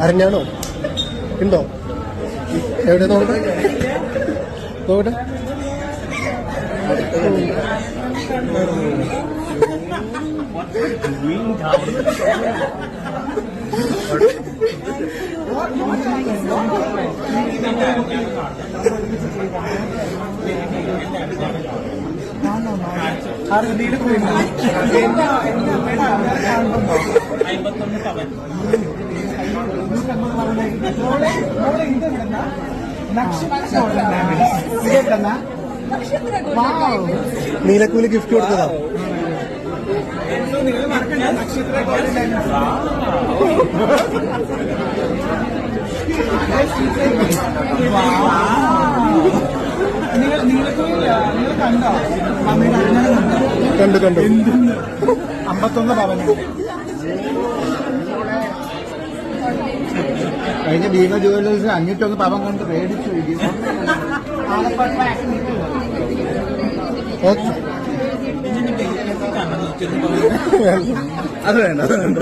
അരഞ്ഞാണോ ഉണ്ടോ? എവിടെ നോക്കട്ടെ? നോക്കട്ടെ. ഇത് എവിടുന്നാ വാവ് നീലക്കൂലി ഗിഫ്റ്റ് കൊടുത്തതാ. നക്ഷത്ര ഗോൾഡ് കണ്ടോ കണ്ടു അമ്പത്തൊന്ന് പവന് കഴിഞ്ഞ ഭീമ ജുവലേഴ്സ് അഞ്ഞൂറ്റൊന്ന് പവൻ കൊണ്ട് മേടിച്ചു കണ്ണു അത് വേണ്ട അത് വേണ്ട